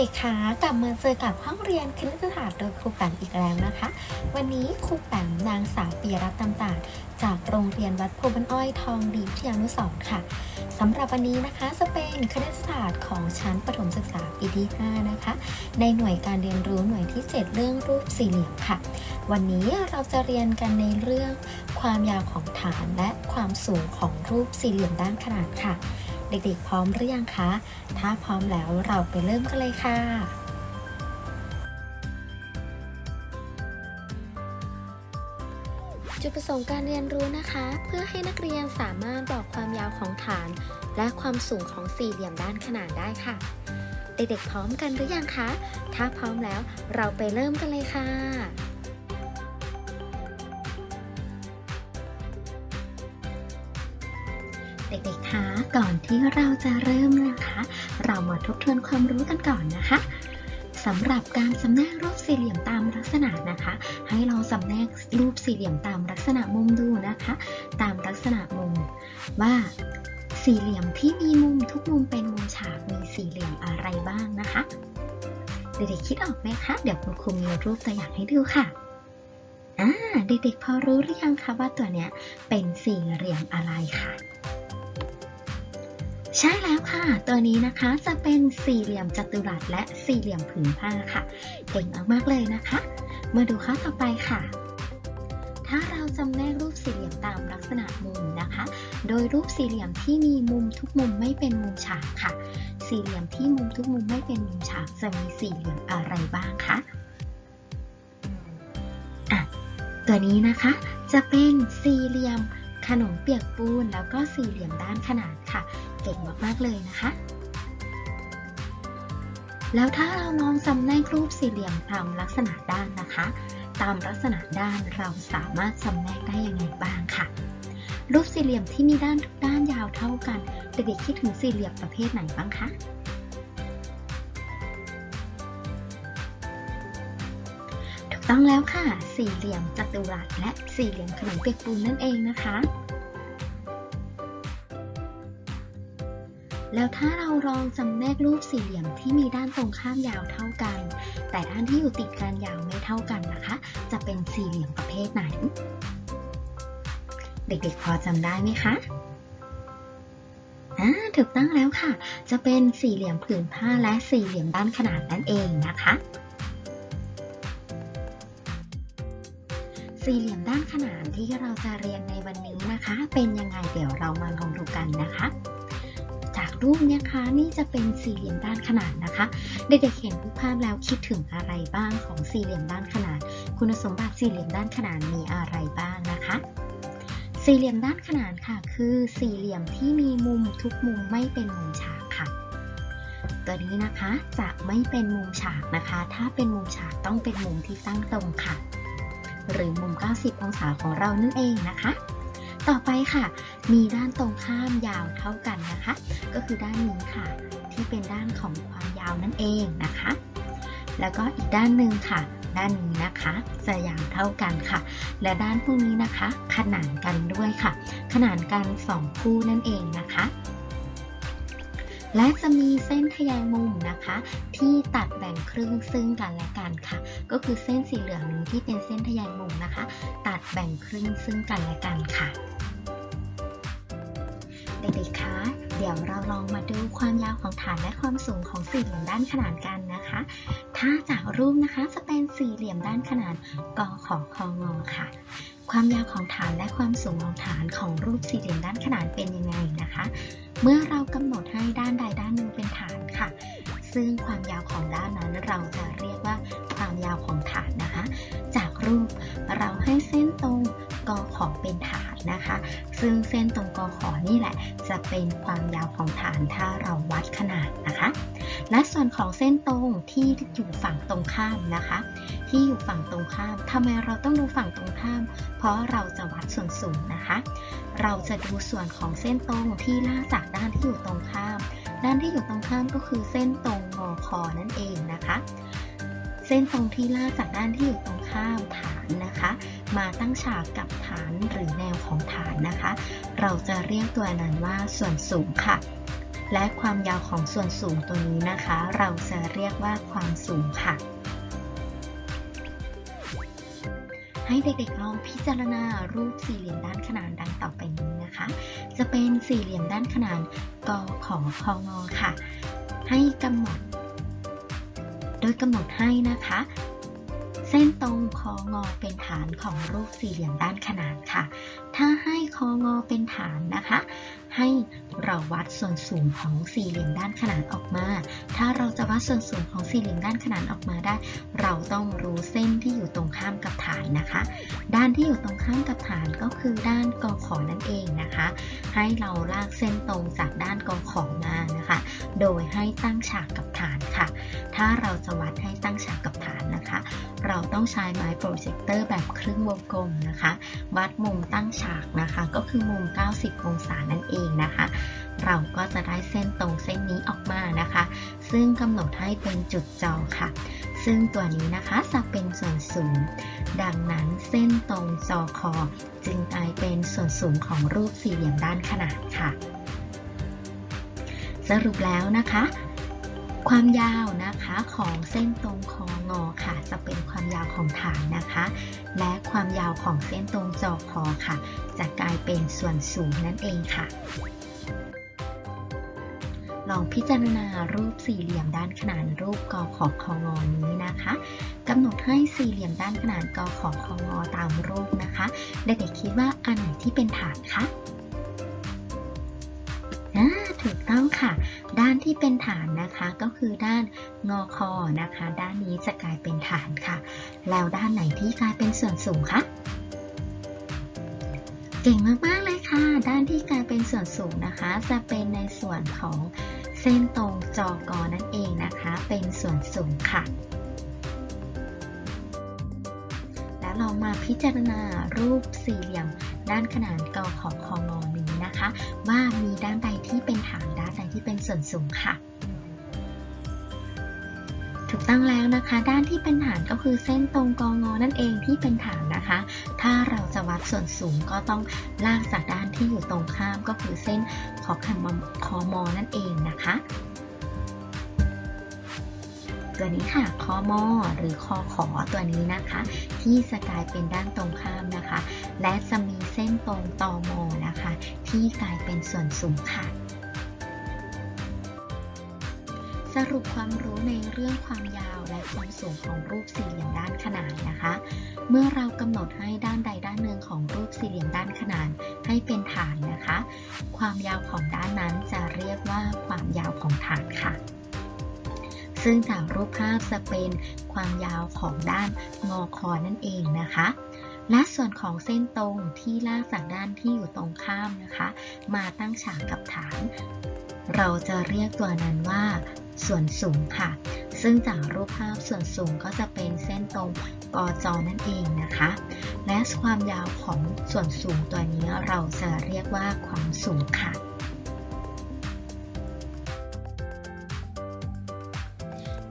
ด็กๆคะกลับมาเจอกับห้องเรียนคณิตศาสตร์โดยครูแปมอีกแล้วนะคะ วันนี้ครูแปมนางสาวปียรัตน์ตำตาดจากโรงเรียนวัดโพบันอ้อยทองดีวิทยานุสรค่ะสำหรับวันนี้นะคะจะเป็นคณิตศาสตร์ของชั้นประถมศึกษาปีที่ 5 นะคะ ในหน่วยการเรียนรู้หน่วยที่ 7 เรื่องรูปสี่เหลี่ยมค่ะ วันนี้เราจะเรียนกันในเรื่องความยาวของฐานและความสูงของรูปสี่เหลี่ยมด้านขนาดค่ะ เด็กๆ พร้อมหรือยังคะ ถ้าพร้อมแล้วเราไปเริ่มกันเลยค่ะ จุดประสงค์การเรียนรู้นะคะ เพื่อให้นักเรียนสามารถบอกความยาวของฐาน และความสูงของสี่เหลี่ยมด้านขนานได้ค่ะ เด็กๆ พร้อมกันหรือยังคะ ถ้าพร้อมแล้วเราไปเริ่มกันเลยค่ะ ก่อนที่เราจะเริ่มนะคะ เรามาทบทวนความรู้กันก่อนนะคะสำหรับการสำแนกรูปสี่เหลี่ยมตามลักษณะนะคะ ให้เราสำแนกรูปสี่เหลี่ยมตามลักษณะมุมดูนะคะ ตามลักษณะมุมว่าสี่เหลี่ยมที่มีมุมทุกมุมเป็นมุมฉากมีสี่เหลี่ยมอะไรบ้างนะคะเด็กๆคิดออกไหมคะ เดี๋ยวคุณครูมีรูปตัวอย่างให้ดูค่ะอ่าเด็กๆพอรู้หรือยังคะว่าตัวเนี้ยเป็นสี่เหลี่ยมอะไรค่ะ ใช่แล้วค่ะ ตัวนี้นะคะจะเป็นสี่เหลี่ยมจัตุรัสและสี่เหลี่ยมผืนผ้าค่ะ เก่งมากๆเลยนะคะ มาดูข้อต่อไปค่ะ ถ้าเราจำแนกรูปสี่เหลี่ยมตามลักษณะมุมนะคะ โดยรูปสี่เหลี่ยมที่มีมุมทุกมุมไม่เป็นมุมฉากค่ะ สี่เหลี่ยมที่มุมทุกมุมไม่เป็นมุมฉากจะมีสี่เหลี่ยมอะไรบ้างคะอะตัวนี้นะคะจะเป็นสี่เหลี่ยมขนมเปียกปูนแล้วก็สี่เหลี่ยมด้านขนานค่ะ เก่งมากๆเลยนะคะ แล้วถ้าเราลองจำแนกรูปสี่เหลี่ยมตามลักษณะด้านนะคะ ตามลักษณะด้านเราสามารถจำแนกได้ยังไงบ้างค่ะ รูปสี่เหลี่ยมที่มีด้านทุกด้านยาวเท่ากันเด็กๆคิดถึงสี่เหลี่ยมประเภทไหนบ้างคะถูกต้องแล้วค่ะ สี่เหลี่ยมจัตุรัสและสี่เหลี่ยมขนมเปียกปูนนั่นเองนะคะ แล้วถ้าเราลองจำแนกรูปสี่เหลี่ยมที่มีด้านตรงข้ามยาวเท่ากัน แต่ด้านที่อยู่ติดกันยาวไม่เท่ากันนะคะ จะเป็นสี่เหลี่ยมประเภทไหน เด็กๆพอจำได้ไหมคะอ่าถูกต้องแล้วค่ะ จะเป็นสี่เหลี่ยมผืนผ้าและสี่เหลี่ยมด้านขนานนั่นเองนะคะสี่เหลี่ยมด้านขนานที่เราจะเรียนในวันนี้นะคะ เป็นยังไงเดี๋ยวเรามาลองดูกันนะคะ จากรูปเนี้คะ นี่จะเป็นสี่เหลี่ยมด้านขนานนะคะเด็กๆเห็นรูปภาพแล้วคิดถึงอะไรบ้างของสี่เหลี่ยมด้านขนานคุณสมบัติสี่เหลี่ยมด้านขนานมีอะไรบ้างนะคะ สี่เหลี่ยมด้านขนานค่ะ คือสี่เหลี่ยมที่มีมุมทุกมุมไม่เป็นมุมฉากค่ะ ตัวนี้นะคะจะไม่เป็นมุมฉากนะคะ ถ้าเป็นมุมฉากต้องเป็นมุมที่ตั้งตรงค่ะ หรือมุม 90 องศาของเรานั่นเองนะคะ ต่อไปค่ะ มีด้านตรงข้ามยาวเท่ากันนะคะ ก็คือด้านนี้ค่ะ ที่เป็นด้านของความยาวนั่นเองนะคะ แล้วก็อีกด้านหนึ่งค่ะ ด้านนี้นะคะ จะยาวเท่ากันค่ะ และด้านพวกนี้นะคะ ขนานกันด้วยค่ะ ขนานกันสองคู่นั่นเองนะคะ และจะมีเส้นทแยงมุมนะคะ ที่ตัดแบ่งครึ่งซึ่งกันและกันค่ะ ก็คือเส้นสีเหลืองนี้ที่เป็นเส้นทแยงมุมนะคะ ตัดแบ่งครึ่งซึ่งกันและกันค่ะเด็กๆคะเดี๋ยวเราลองมาดูความยาวของฐานและความสูงของสี่เหลี่ยมด้านขนานกันนะคะ ถ้าจากรูปนะคะจะเป็นสี่เหลี่ยมด้านขนานกขอคองอค่ะ ความยาวของฐานและความสูงของฐานของรูปสี่เหลี่ยมด้านขนานเป็นยังไงนะคะ เมื่อเรากำหนดให้ด้านใดด้านหนึ่งเป็นฐานค่ะ ซึ่งความยาวของด้านนั้นเราจะเรียกว่าความยาวของฐานนะคะ จากรูปเราให้เส้นตรงกขอเป็นฐาน นะคะ ซึ่งเส้นตรงกอขอนี่แหละ จะเป็นความยาวของฐานถ้าเราวัดขนาดนะคะ และส่วนของเส้นตรงที่อยู่ฝั่งตรงข้ามนะคะ ที่อยู่ฝั่งตรงข้ามทำไมเราต้องดูฝั่งตรงข้าม เพราะเราจะวัดส่วนสูงนะคะ เราจะดูส่วนของเส้นตรงที่ลากจากด้านที่อยู่ตรงข้าม ด้านที่อยู่ตรงข้ามก็คือเส้นตรงงอคอนั่นเองนะคะ เส้นตรงที่ลากจากด้านที่อยู่ตรงข้ามฐานนะ คะ มาตั้งฉากกับฐานหรือแนวของฐานนะคะ เราจะเรียกตัวนั้นว่าส่วนสูงค่ะ และความยาวของส่วนสูงตัวนี้นะคะ เราจะเรียกว่าความสูงค่ะ ให้เด็กๆลองพิจารณารูปสี่เหลี่ยมด้านขนานดังต่อไปนี้นะคะ จะเป็นสี่เหลี่ยมด้านขนานกขอคองอค่ะ ให้กำหนด โดยกำหนดให้นะคะ เส้นตรงคองอเป็นฐานของรูปสี่เหลี่ยมด้านขนานค่ะ ถ้าให้คองอเป็นฐานนะคะ ให้เราวัดส่วนสูงของสี่เหลี่ยมด้านขนานออกมา ถ้าเราจะวัดส่วนสูงของสี่เหลี่ยมด้านขนานออกมาได้ เราต้องรู้เส้นที่อยู่ตรงข้ามกับฐานนะคะ ด้านที่อยู่ตรงข้ามกับฐานก็คือด้านกอขอนั่นเองนะคะ ให้เราลากเส้นตรงจากด้านกอขอมานะคะ โดยให้ตั้งฉากกับฐานค่ะ ถ้าเราจะวัดให้ตั้งฉากกับ เราต้องใช้ไม้โปรเจคเตอร์แบบครึ่งวงกลมนะคะ วัดมุมตั้งฉากนะคะ ก็คือมุม 90 องศานั่นเองนะคะ เราก็จะได้เส้นตรงเส้นนี้ออกมานะคะ ซึ่งกำหนดให้เป็นจุดจอค่ะ ซึ่งตัวนี้นะคะจะเป็นส่วนสูง ดังนั้นเส้นตรงจอคอ จึงกลายเป็นส่วนสูงของรูปสี่เหลี่ยมด้านขนานค่ะ สรุปแล้วนะคะ ความยาวนะคะของเส้นตรงคองอค่ะ จะเป็นความยาวของฐานนะคะ และความยาวของเส้นตรงจอคอค่ะ จะกลายเป็นส่วนสูงนั่นเองค่ะ ลองพิจารณารูปสี่เหลี่ยมด้านขนานรูปกอขอคองอนี้นะคะกำหนดให้สี่เหลี่ยมด้านขนานกอขอคองอตามรูปนะคะเด็กๆคิดว่าอันไหนที่เป็นฐานคะถูกต้องค่ะ ด้านที่เป็นฐานนะคะก็คือด้านงอคอนะคะ ด้านนี้จะกลายเป็นฐานค่ะ แล้วด้านไหนที่กลายเป็นส่วนสูงคะเก่งมากๆเลยค่ะ ด้านที่กลายเป็นส่วนสูงนะคะ จะเป็นในส่วนของเส้นตรงจอกอนั่นเองนะคะ เป็นส่วนสูงค่ะ แล้วลองมาพิจารณารูปสี่เหลี่ยม ด้านขนานกอของคองอนี้นะคะ ว่ามีด้านใดที่เป็นฐานด้านใดที่เป็น ส่วนสูงค่ะ ถูกต้องแล้วนะคะ ด้านที่เป็นฐานก็คือเส้นตรงกองอนั่นเองที่เป็นฐานนะคะ ถ้าเราจะวัดส่วนสูงก็ต้องลากจากด้านที่อยู่ตรงข้ามก็คือเส้นขอขันคอมอนั่นเองนะคะตัวนี้ค่ะ คอมอหรือคอขอตัวนี้นะคะ ที่จะกลายเป็นด้านตรงข้ามนะคะ และจะมีเส้นตรงตอมอนะคะ ที่กลายเป็นส่วนสูงค่ะ สรุปความรู้ในเรื่องความยาวและความสูงของรูปสี่เหลี่ยมด้านขนานนะคะ เมื่อเรากำหนดให้ด้านใดด้านหนึ่งของรูปสี่เหลี่ยมด้านขนานให้เป็นฐานนะคะ ความยาวของด้านนั้นจะเรียกว่าความยาวของฐานค่ะ ซึ่งจากรูปภาพจะเป็นความยาวของด้านงอคอนั่นเองนะคะและส่วนของเส้นตรงที่ลากจากด้านที่อยู่ตรงข้ามนะคะ มาตั้งฉากกับฐาน เราจะเรียกตัวนั้นว่า ส่วนสูงค่ะ ซึ่งจากรูปภาพส่วนสูงก็จะเป็นเส้นตรงกอจอนั่นเองนะคะ และความยาวของส่วนสูงตัวนี้เราจะเรียกว่าความสูงค่ะ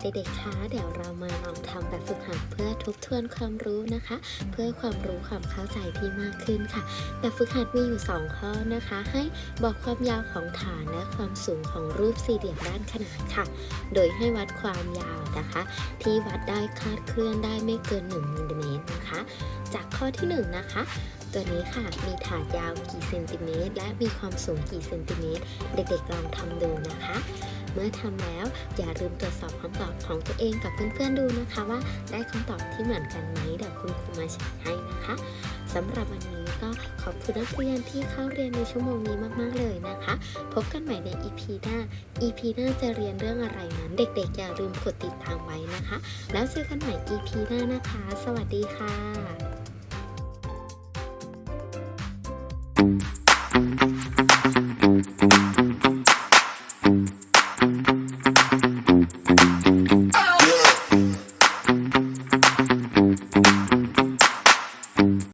เด็กๆ คะเดี๋ยวเรามาลองทำแบบฝึกหัดเพื่อทบทวนความรู้นะคะ เพื่อความรู้ความเข้าใจที่มากขึ้นค่ะ แบบฝึกหัดมีอยู่ 2 ข้อนะคะ ให้บอกความยาวของฐานและความสูงของรูปสี่เหลี่ยมด้านขนานค่ะ โดยให้วัดความยาวนะคะ ที่วัดได้คลาดเคลื่อนได้ไม่เกิน1มิลลิเมตรนะคะ จากข้อที่ 1 นะคะตัวนี้ค่ะ มีฐานยาวกี่เซนติเมตร และมีความสูงกี่เซนติเมตร เด็กๆลองทำดูนะคะ เมื่อทำแล้วอย่าลืมตรวจสอบคำตอบของตัวเองกับเพื่อนๆดูนะคะว่า ได้คำตอบที่เหมือนกันไหมเดี๋ยวคุณครูมาแชร์ให้นะคะสำหรับวันนี้ก็ขอบคุณนักเรียนที่เข้าเรียนในชั่วโมงนี้มากๆเลยนะคะ พบกันใหม่ใน EP หน้า EP หน้าจะเรียนเรื่องอะไรนั้น เด็กๆ อย่าลืมกดติดตามไว้นะคะ แล้วเจอกันใหม่ EP หน้านะคะ สวัสดีค่ะ